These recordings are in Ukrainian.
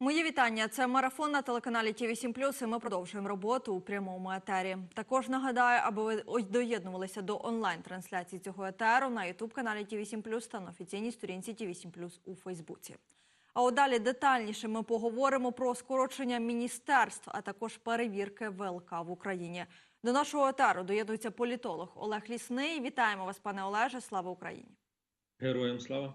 Мої вітання. Це марафон на телеканалі ТІВІ 7 і ми продовжуємо роботу у прямому етері. Також нагадаю, аби ви доєднувалися до онлайн-трансляції цього етеру на ютуб-каналі ТІВІ 7 та на офіційній сторінці ТІВІ 7 у Фейсбуці. А от далі детальніше ми поговоримо про скорочення міністерств, а також перевірки ВЛК в Україні. До нашого етеру доєднується політолог Олег Лісний. Вітаємо вас, пане Олеже. Слава Україні! Героям слава.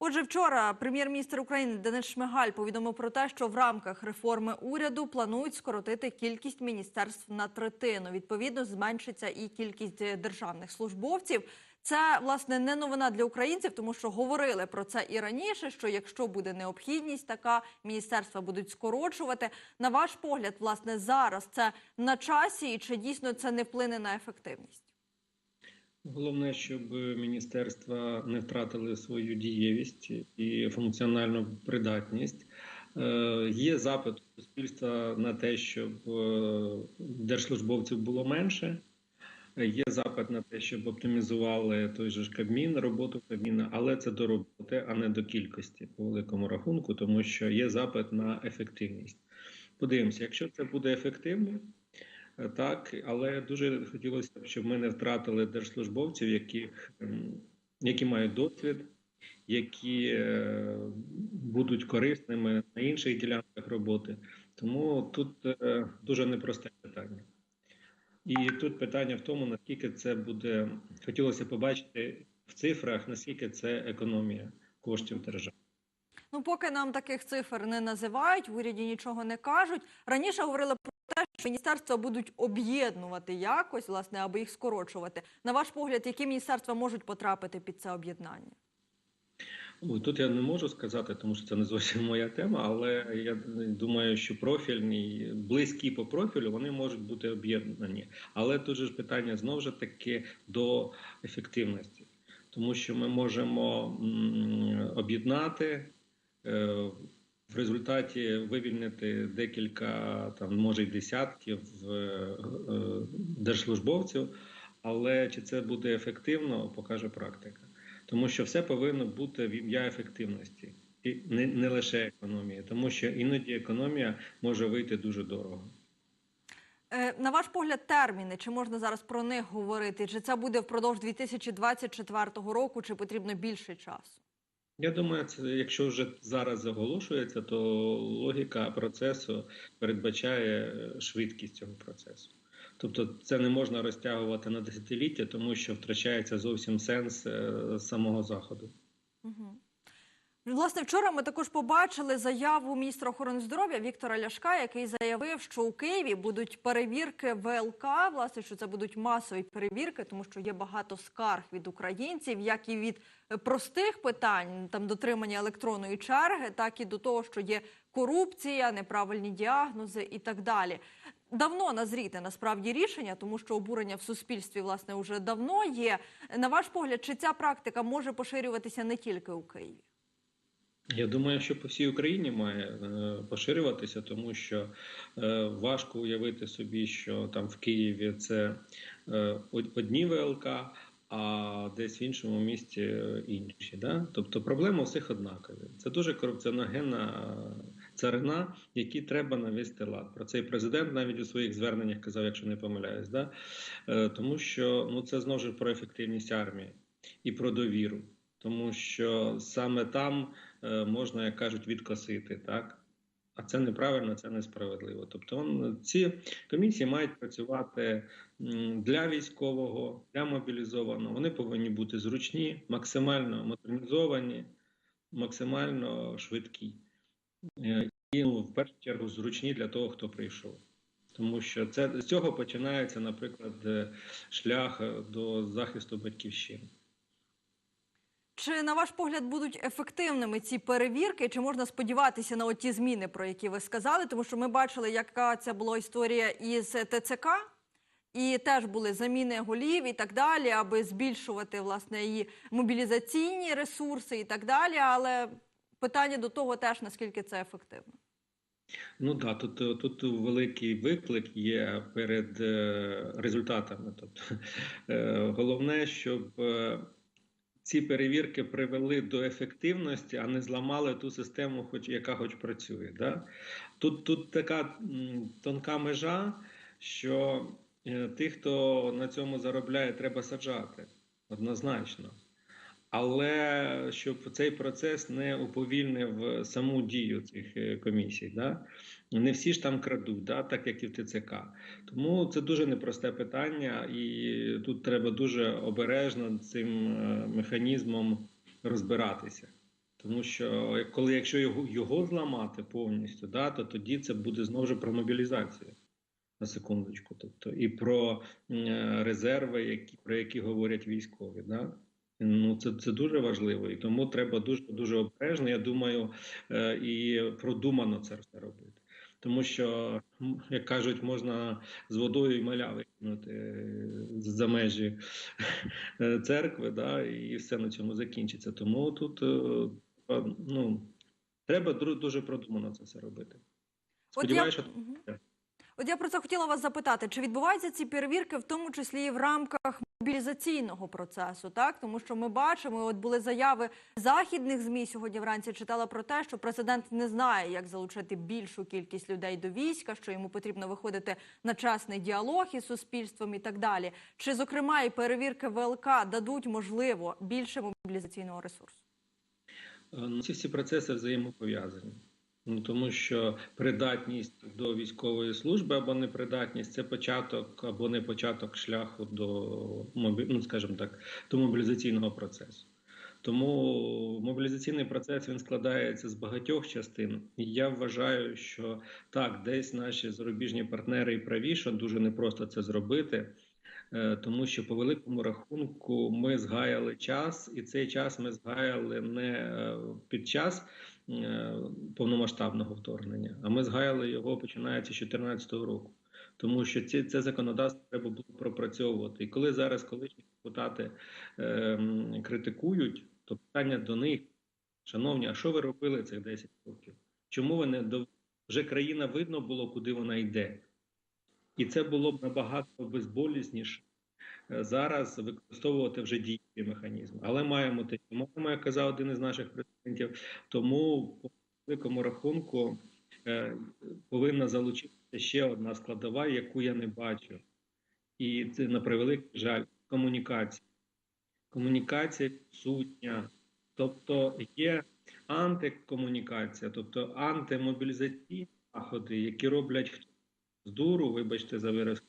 Отже, вчора прем'єр-міністр України Денис Шмигаль повідомив про те, що в рамках реформи уряду планують скоротити кількість міністерств на третину. Відповідно, зменшиться і кількість е, державних службовців. Це власне не новина для українців, тому що говорили про це і раніше. Що якщо буде необхідність, така міністерства будуть скорочувати. На ваш погляд, власне, зараз це на часі, і чи дійсно це не вплине на ефективність? Головне, щоб міністерства не втратили свою дієвість і функціональну придатність. Е, Є запит суспільства на те, щоб е, держслужбовців було менше. Є запит на те, щоб оптимізували той же ж Кабмін, роботу Кабміна, але це до роботи, а не до кількості по великому рахунку, тому що є запит на ефективність. Подивимося, якщо це буде ефективно, так, але дуже хотілося б, щоб ми не втратили держслужбовців, яких, ем, які мають досвід, які е, будуть корисними на інших ділянках роботи. Тому тут е, дуже непросте питання. І тут питання в тому, наскільки це буде хотілося побачити в цифрах, наскільки це економія коштів держави. Ну, поки нам таких цифр не називають, в уряді нічого не кажуть. Раніше говорили про міністерства будуть об'єднувати якось, власне, аби їх скорочувати. На ваш погляд, які міністерства можуть потрапити під це об'єднання? Ой, Тут я не можу сказати, тому що це не зовсім моя тема, але я думаю, що профільні, близькі по профілю, вони можуть бути об'єднані. Але тут ж питання знову ж таки до ефективності, тому що ми можемо об'єднати. В результаті вивільнити декілька, там може й десятків е, е, держслужбовців, але чи це буде ефективно, покаже практика. Тому що все повинно бути в ім'я ефективності, і не, не лише економії, тому що іноді економія може вийти дуже дорого. Е, на ваш погляд, терміни, чи можна зараз про них говорити? Чи це буде впродовж 2024 року, чи потрібно більше часу? Я думаю, це якщо вже зараз заголошується, то логіка процесу передбачає е, швидкість цього процесу. Тобто це не можна розтягувати на десятиліття, тому що втрачається зовсім сенс е, самого заходу. Угу. Власне, вчора ми також побачили заяву міністра охорони здоров'я Віктора Ляшка, який заявив, що у Києві будуть перевірки ВЛК, власне, що це будуть масові перевірки, тому що є багато скарг від українців, як і від простих питань, там дотримання електронної черги, так і до того, що є корупція, неправильні діагнози і так далі. Давно назріти насправді рішення, тому що обурення в суспільстві власне вже давно є. На ваш погляд, чи ця практика може поширюватися не тільки у Києві? Я думаю, що по всій Україні має е, поширюватися, тому що е, важко уявити собі, що там в Києві це е, одні ВЛК, а десь в іншому місті інші. Да? Тобто проблема у всіх однакові. Це дуже корупціоногенна царина, якій треба навести лад. Про це і президент навіть у своїх зверненнях казав, якщо не помиляюсь, да? Тому що ну це знову ж про ефективність армії і про довіру, тому що саме там можна, як кажуть, відкосити так. А це неправильно, це несправедливо. Тобто он, ці комісії мають працювати для військового, для мобілізованого. Вони повинні бути зручні, максимально модернізовані, максимально швидкі. Е, І ну, в першу чергу зручні для того, хто прийшов. Тому що це з цього починається, наприклад, е, шлях е, до захисту батьківщини. Чи на ваш погляд будуть ефективними ці перевірки? Чи можна сподіватися на оті зміни, про які ви сказали? Тому що ми бачили, яка це була історія із ТЦК, і теж були заміни голів і так далі, аби збільшувати власне її мобілізаційні ресурси і так далі. Але питання до того теж наскільки це ефективно. Ну так, тут, тут великий виклик є перед е, результатами. Тобто, е, головне, щоб е, ці перевірки привели до ефективності, а не зламали ту систему, хоч яка хоч працює. Да? Тут, тут така тонка межа, що е, тих, хто на цьому заробляє, треба саджати однозначно. Але щоб цей процес не уповільнив саму дію цих е, комісій, да? Не всі ж там крадуть, да? так як і в ТЦК. Тому це дуже непросте питання, і тут треба дуже обережно цим е, механізмом розбиратися. Тому що е, коли якщо його, його зламати повністю, да, то тоді це буде знову ж про мобілізацію. На секундочку, тобто і про е, резерви, які про які говорять військові. Да? Ну це, це дуже важливо, і тому треба дуже дуже обережно. Я думаю, е, і продумано це все робити. Тому що, як кажуть, можна з водою і маля викинути е, за межі е, церкви, да, і все на цьому закінчиться. Тому тут е, ну, треба дуже продумано це все робити. Сподіваюся, що. От я про це хотіла вас запитати, чи відбуваються ці перевірки в тому числі і в рамках мобілізаційного процесу, так тому що ми бачимо, от були заяви західних змі сьогодні. Вранці читала про те, що президент не знає, як залучити більшу кількість людей до війська, що йому потрібно виходити на чесний діалог із суспільством і так далі. Чи зокрема і перевірки ВЛК дадуть можливо більше мобілізаційного ресурсу? Е, Ну, ці всі процеси взаємопов'язані. Ну, тому що придатність до військової служби або непридатність це початок або не початок шляху до ну, скажімо так, до мобілізаційного процесу. Тому мобілізаційний процес він складається з багатьох частин. Я вважаю, що так, десь наші зарубіжні партнери і праві, що дуже непросто це зробити. Е, Тому що по великому рахунку ми згаяли час, і цей час ми згаяли не е, під час повномасштабного вторгнення, а ми згаяли його починаючи з 2014 року. Тому що ці, це законодавство треба було пропрацьовувати. І коли зараз колишні депутати е, критикують, то питання до них, шановні, а що ви робили цих 10 років? Чому ви не до вже країна видно було, куди вона йде? І це було б набагато безболісніше е, зараз використовувати вже дієві механізми. Але маємо те, маємо, як казав один із наших. Тому по великому рахунку е, повинна залучитися ще одна складова, яку я не бачу. І це на превеликий жаль комунікація. Комунікація відсутня. Тобто є антикомунікація, тобто антимобілізаційні заходи, які роблять хтось з дуру, вибачте за вираз,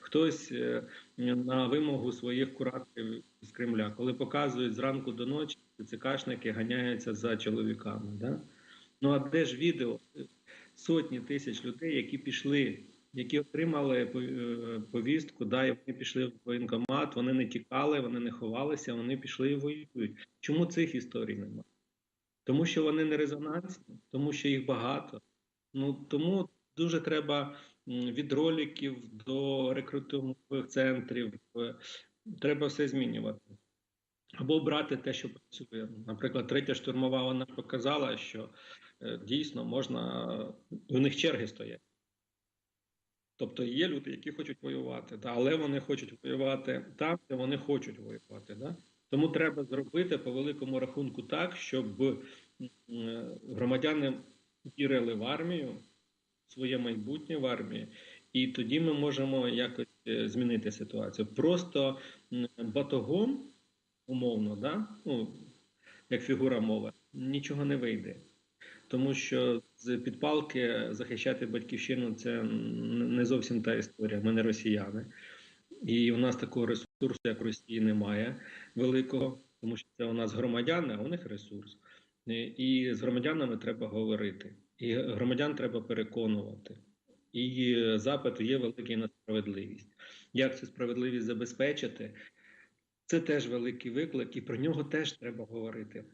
хтось е, на вимогу своїх кураторів з Кремля, коли показують зранку до ночі, ЦКшники ганяються за чоловіками. Да? Ну а де ж відео? Сотні тисяч людей, які пішли, які отримали е, повістку, да, і вони пішли в воєнкомат, вони не тікали, вони не ховалися, вони пішли і воюють. Чому цих історій немає? Тому що вони не резонансні, тому що їх багато. Ну тому дуже треба від роликів до рекрутингових центрів. е, Треба все змінювати. Або брати те, що працює. Наприклад, третя штурмова вона показала, що е, дійсно можна у них черги стоять. Тобто є люди, які хочуть воювати, да, але вони хочуть воювати там, де вони хочуть воювати. Да? Тому треба зробити по великому рахунку так, щоб е, громадяни вірили в армію, своє майбутнє в армії, і тоді ми можемо якось е, змінити ситуацію. Просто батогом, умовно, да? ну, як фігура мови, нічого не вийде. Тому що з підпалки захищати батьківщину це не зовсім та історія. Ми не росіяни. І у нас такого ресурсу, як Росії, немає великого, тому що це у нас громадяни, а у них ресурс. І- з громадянами треба говорити. І громадян треба переконувати. І запит є великий на справедливість. Як цю справедливість забезпечити? Це теж великий виклик, і про нього теж треба говорити.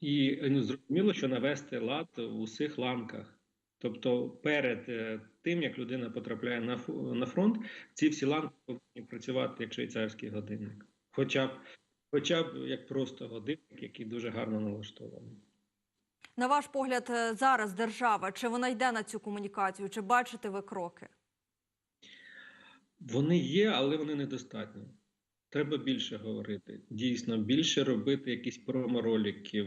І ну, зрозуміло, що навести лад в усіх ланках. Тобто, перед е, тим як людина потрапляє на на фронт, ці всі ланки повинні працювати як швейцарський годинник, хоча б хоча б як просто годинник, який дуже гарно налаштований. На ваш погляд, е, зараз держава чи вона йде на цю комунікацію, чи бачите ви кроки? Вони є, але вони недостатні. Треба більше говорити. Дійсно, більше робити якісь промороліків,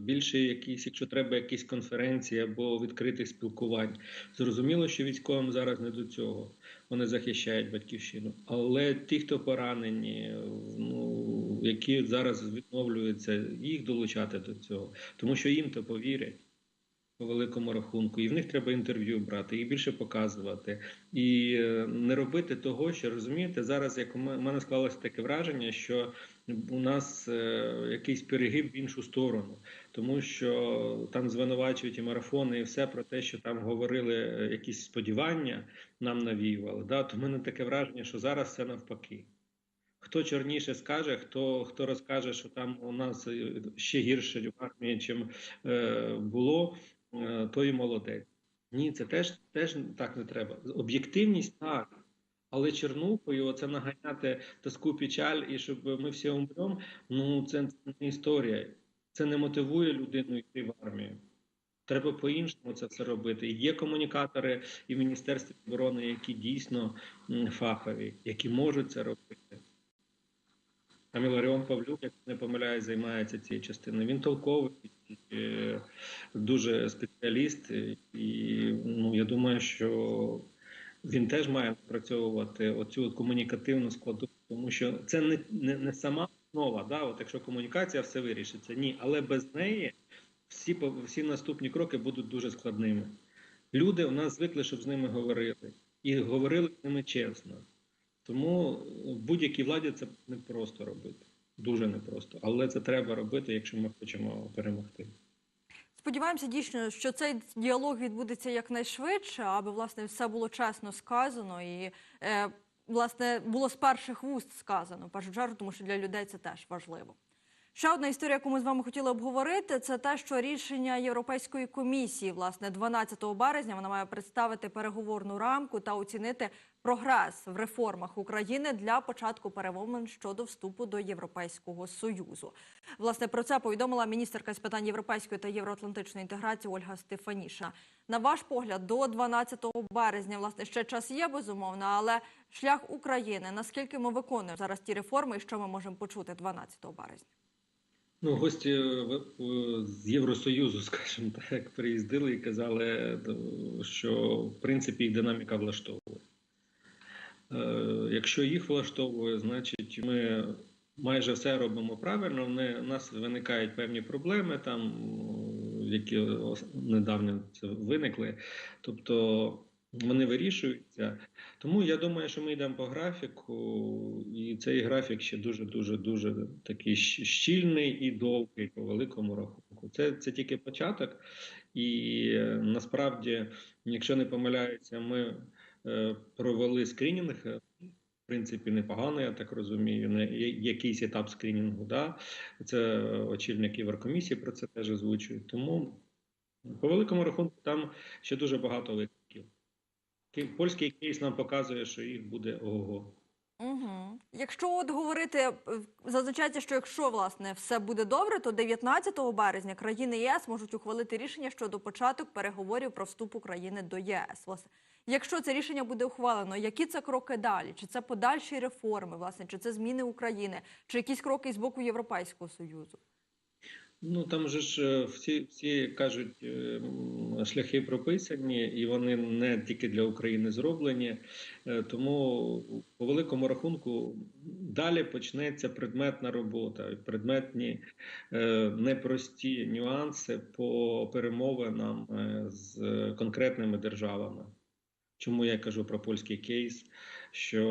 більше якісь, якщо треба, якісь конференції або відкритих спілкувань. Зрозуміло, що військовим зараз не до цього. Вони захищають батьківщину. Але ті, хто поранені, ну які зараз відновлюються, їх долучати до цього, тому що їм то повірять. По великому рахунку, і в них треба інтерв'ю брати, їх більше показувати, і е, не робити того, що розумієте, зараз як у мене склалося таке враження, що у нас е, якийсь перегиб в іншу сторону, тому що там звинувачують і марафони, і все про те, що там говорили е, якісь сподівання, нам навіювали. Да? То в мене таке враження, що зараз це навпаки. Хто чорніше скаже, хто, хто розкаже, що там у нас е, ще гірше в армії, чим е, було, е, той молодець. Ні, це теж, теж так не треба. Об'єктивність так. Але чернухою це наганяти тоску печаль, і щоб ми всі умремо, ну це не історія. Це не мотивує людину йти в армію. Треба по-іншому це все робити. Є комунікатори і в Міністерстві оборони, які дійсно фахові, які можуть це робити. Там Іларіон Павлюк, як не помиляюсь, займається цією частиною. Він толковий, дуже спеціаліст, е, і ну, я думаю, що він теж має напрацьовувати оцю от комунікативну складову, тому що це не, не, не сама основа. Да? От якщо комунікація все вирішиться, ні, але без неї всі, всі наступні кроки будуть дуже складними. Люди у нас звикли, щоб з ними говорили, і говорили з ними чесно. Тому будь-якій владі це непросто робити. Дуже непросто. Але це треба робити, якщо ми хочемо перемогти. Сподіваємося дійсно, що цей діалог відбудеться якнайшвидше, аби власне все було чесно сказано і е, власне було з перших вуст сказано першу чергу, тому що для людей це теж важливо. Ще одна історія, яку ми з вами хотіли обговорити, це те, що рішення Європейської комісії, власне, 12 березня, вона має представити переговорну рамку та оцінити прогрес в реформах України для початку перемовин щодо вступу до Європейського союзу. Власне про це повідомила міністерка з питань європейської та євроатлантичної інтеграції Ольга Стефаніша. На ваш погляд, до 12 березня, власне, ще час є безумовно, але шлях України. Наскільки ми виконуємо зараз ті реформи, і що ми можемо почути 12 березня? Ну, гості е, з Євросоюзу, скажімо так, приїздили і казали, е, що в принципі їх динаміка влаштовує. Е, Якщо їх влаштовує, значить ми майже все робимо правильно. Вони, у нас виникають певні проблеми, там, які недавно виникли. Тобто вони вирішуються. Тому я думаю, що ми йдемо по графіку, і цей графік ще дуже дуже дуже такий щільний і довгий по великому рахунку. Це, це тільки початок, і е, насправді, якщо не помиляюся, ми е, провели скринінг. е, В принципі, непогано, я так розумію. Не якийсь етап скринінгу. Да? Це очільник Єврокомісії про це теж озвучують. Тому по великому рахунку там ще дуже багато викликів. Ки- Польський кейс нам показує, що їх буде ого. Угу. Якщо от говорити, е, зазначається, що якщо власне все буде добре, то 19 березня країни ЄС можуть ухвалити рішення щодо початок переговорів про вступ України до ЄС. Власне, якщо це рішення буде ухвалено, які це кроки далі? Чи це подальші реформи, власне, чи це зміни України, чи якісь кроки з боку Європейського союзу? Ну там же ж е, всі, всі кажуть, е, шляхи прописані, і вони не тільки для України зроблені. Е, Тому по великому рахунку далі почнеться предметна робота, предметні непрості нюанси по перемовинам з конкретними державами. Чому я кажу про польський кейс? Що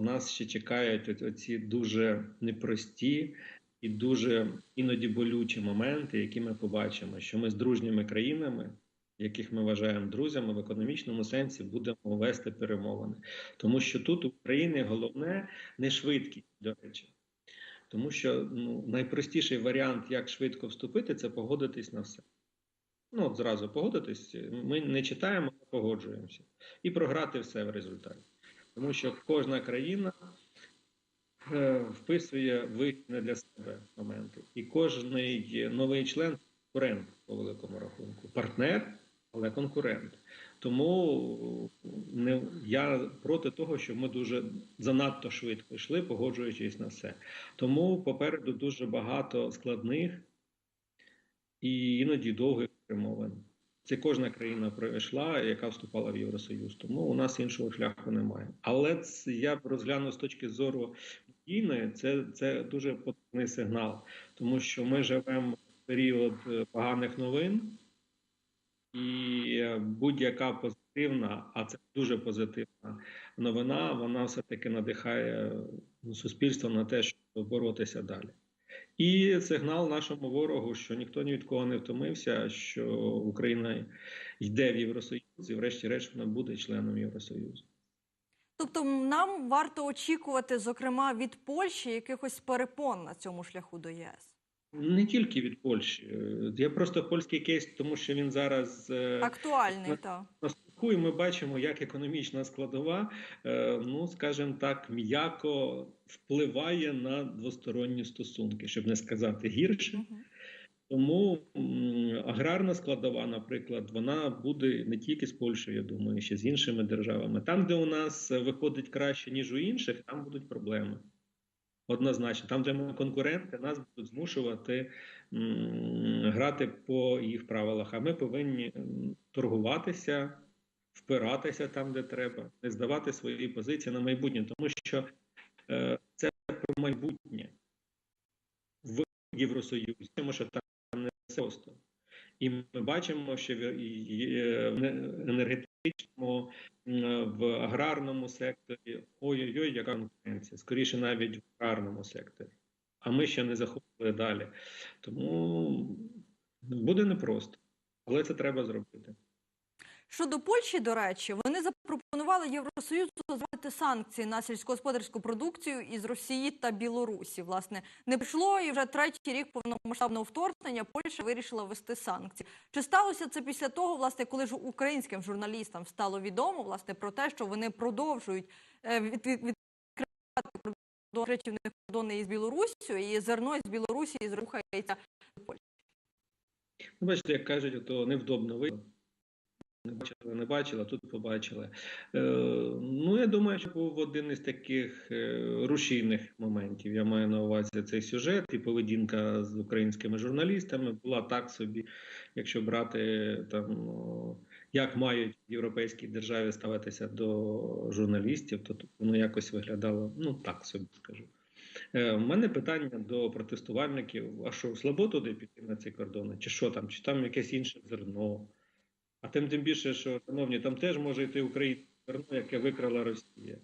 в нас ще чекають оці дуже непрості і дуже іноді болючі моменти, які ми побачимо, що ми з дружніми країнами, яких ми вважаємо друзями в економічному сенсі, будемо вести перемовини. Тому що тут в Україні головне не швидкість, до речі. Тому що ну, найпростіший варіант, як швидко вступити, це погодитись на все. Ну, от зразу погодитись. Ми не читаємо, а погоджуємося. І програти все в результаті. Тому що кожна країна вписує вигідне для себе моменти. І кожний новий член конкурент по великому рахунку. Партнер, але конкурент. Тому не я проти того, що ми дуже занадто швидко йшли, погоджуючись на все. Тому попереду дуже багато складних і іноді довгих перемовин. Це кожна країна пройшла, яка вступала в Євросоюз. Тому у нас іншого шляху немає. Але це, я б розглянув з точки зору медійної, це, це дуже потужний сигнал, тому що ми живемо в період е, поганих новин, і е, будь-яка позитивна, а це дуже позитивна новина, вона все-таки надихає ну, суспільство на те, щоб боротися далі. І сигнал нашому ворогу, що ніхто ні від кого не втомився, що Україна йде в Євросоюз, і врешті-решт вона буде членом Євросоюзу. Тобто нам варто очікувати, зокрема від Польщі, якихось перепон на цьому шляху до єС. Не тільки від Польщі. Е, Я просто польський кейс, тому що він зараз е, Актуальний, так. на слуху, і ми бачимо, як економічна складова, е, ну скажімо так, м'яко впливає на двосторонні стосунки, щоб не сказати гірше. Мгм. Тому аграрна складова, наприклад, вона буде не тільки з Польщею, я думаю, ще з іншими державами. Там, де у нас виходить краще, ніж у інших, там будуть проблеми. Однозначно, там, де ми конкуренти, нас будуть змушувати грати по їх правилах. А ми повинні торгуватися, впиратися там, де треба, не здавати свої позиції на майбутнє, тому що е, це про майбутнє в Євросоюзі, тому що там просто. І ми бачимо, що в енергетичному, в аграрному секторі ой-ой-ой, яка конкуренція, скоріше навіть в аграрному секторі. А ми ще не заходили далі. Тому буде непросто, але це треба зробити. Щодо Польщі, до речі, вони запропонували Євросоюзу звати санкції на сільськогосподарську продукцію із Росії та Білорусі. Власне, не прийшло і вже третій рік повномасштабного вторгнення Польща вирішила ввести санкції. Чи сталося це після того, власне, коли ж українським журналістам стало відомо власне про те, що вони продовжують від, від, відкривати кордони кордони із Білоруссю, і зерно із Білорусі рухається до Польщі? Ну, бачите, як кажуть, то невдобно вийшло. Не бачили, не бачили, а тут побачили. Е, ну, я думаю, що був один із таких е, рушійних моментів. Я маю на увазі цей сюжет і поведінка з українськими журналістами була так собі, якщо брати там, як мають в європейській державі ставитися до журналістів, то тут воно якось виглядало ну так собі скажу. Е, У мене питання до протестувальників: а що слабо туди піти на ці кордони? Чи що там? Чи там якесь інше зерно? А тим тим більше, що, шановні, там теж може йти українське зерно, яке викрала Росія,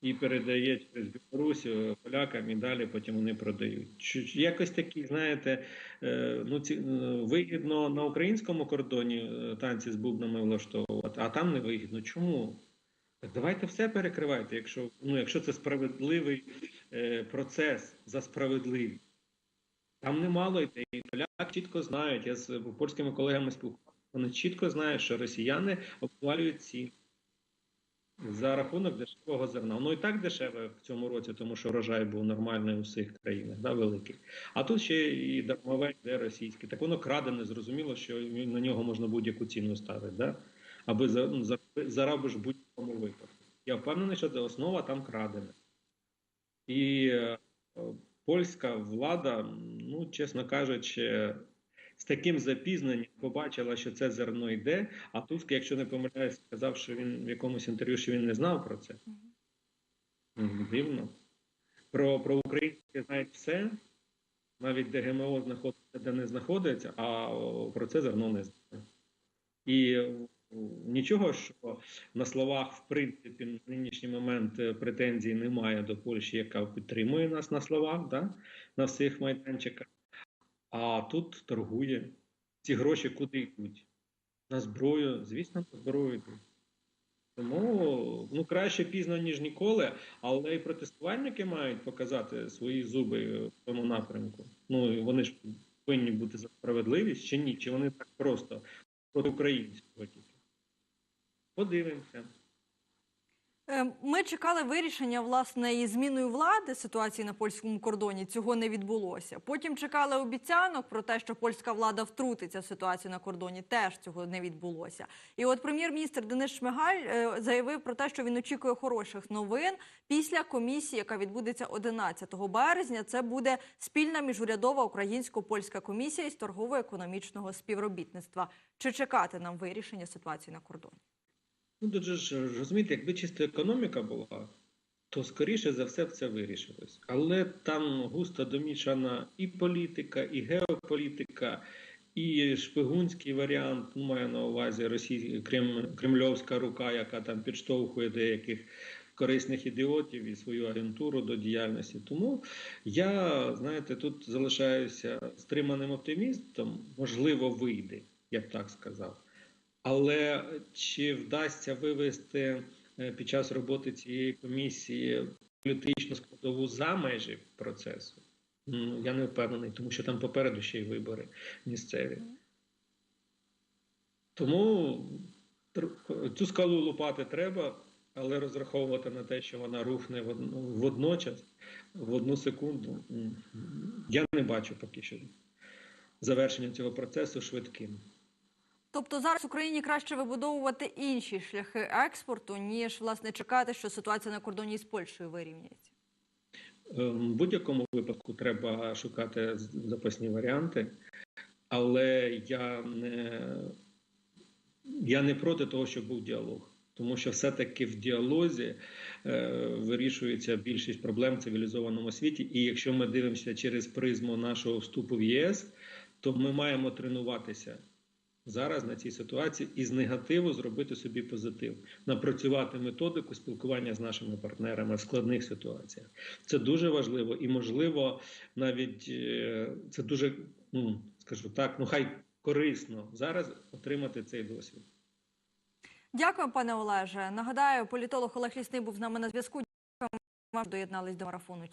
і передає через Білорусь е, полякам, і далі потім вони продають. Чи- Якось такі, знаєте, е, ну ці е, вигідно на українському кордоні танці з бубнами влаштовувати, а там не вигідно. Чому? Так давайте все перекривайте, якщо, ну, якщо це справедливий е, процес за справедливість. Там немало йде. І поляки чітко знають. Я з польськими колегами спілкувався. Вони чітко знають, що росіяни обвалюють ціни за рахунок дешевого зерна. Воно і так дешеве в цьому році, тому що врожай був нормальний у всіх країнах, да, великих. А тут ще і дармове йде російське. Так воно крадене, зрозуміло, що на нього можна будь-яку ціну ставити, да? аби ну, заробиш в будь-якому випадку. Я впевнений, що це основа там крадена. І е, польська влада, ну, чесно кажучи, з таким запізненням побачила, що це зерно йде. А Туск, якщо не помиляюсь, сказав, що він в якомусь інтерв'ю, що він не знав про це. Дивно. Про, про українське знають все, навіть де ГМО знаходиться, де не знаходиться, а про це зерно не знає. І нічого, що на словах, в принципі, на нинішній момент е, претензій немає до Польщі, яка підтримує нас на словах, да? на всіх майданчиках. А тут торгує. Ці гроші куди йдуть? На зброю, звісно, на зброю йдуть. Тому ну, краще пізно, ніж ніколи, але і протестувальники мають показати свої зуби в цьому напрямку. Ну, вони ж повинні бути за справедливість чи ні? Чи вони так просто проти українського тільки? Подивимося. Е, Ми чекали вирішення власне із зміною влади ситуації на польському кордоні. Цього не відбулося. Потім чекали обіцянок про те, що польська влада втрутиться в ситуацію на кордоні. Теж цього не відбулося. І от прем'єр-міністр Денис Шмигаль е, заявив про те, що він очікує хороших новин після комісії, яка відбудеться 11 березня. Це буде спільна міжурядова українсько-польська комісія із торгово-економічного співробітництва. Чи чекати нам вирішення ситуації на кордоні? Ну, тут ж розумієте, якби чисто економіка була, то скоріше за все це вирішилось. Але там густо домішана і політика, і геополітика, і шпигунський варіант, ну, маю на увазі російська крем, кремльовська рука, яка там підштовхує деяких корисних ідіотів і свою агентуру до діяльності. Тому я, знаєте, тут залишаюся стриманим оптимістом, можливо, вийде, я б так сказав. Але чи вдасться вивести е, під час роботи цієї комісії політичну складову за межі процесу? Я не впевнений, тому що там попереду ще й вибори місцеві. Тому цю скалу лупати треба, але розраховувати на те, що вона рухне водночас, в одну секунду, я не бачу поки що завершення цього процесу швидким. Тобто зараз Україні краще вибудовувати інші шляхи експорту, ніж власне чекати, що ситуація на кордоні з Польщею вирівняється. Е, В будь-якому випадку треба шукати запасні варіанти, але я не, я не проти того, щоб був діалог. Тому що все-таки в діалозі е, вирішується більшість проблем в цивілізованому світі. І якщо ми дивимося через призму нашого вступу в ЄС, то ми маємо тренуватися зараз на цій ситуації і з негативу зробити собі позитив, напрацювати методику спілкування з нашими партнерами в складних ситуаціях. Це дуже важливо і можливо навіть е, це дуже, ну скажу так, ну хай корисно зараз отримати цей досвід. Дякую, пане Олеже. Нагадаю, політолог Олег Лісний був з нами на зв'язку. Дякую, доєднались до марафону.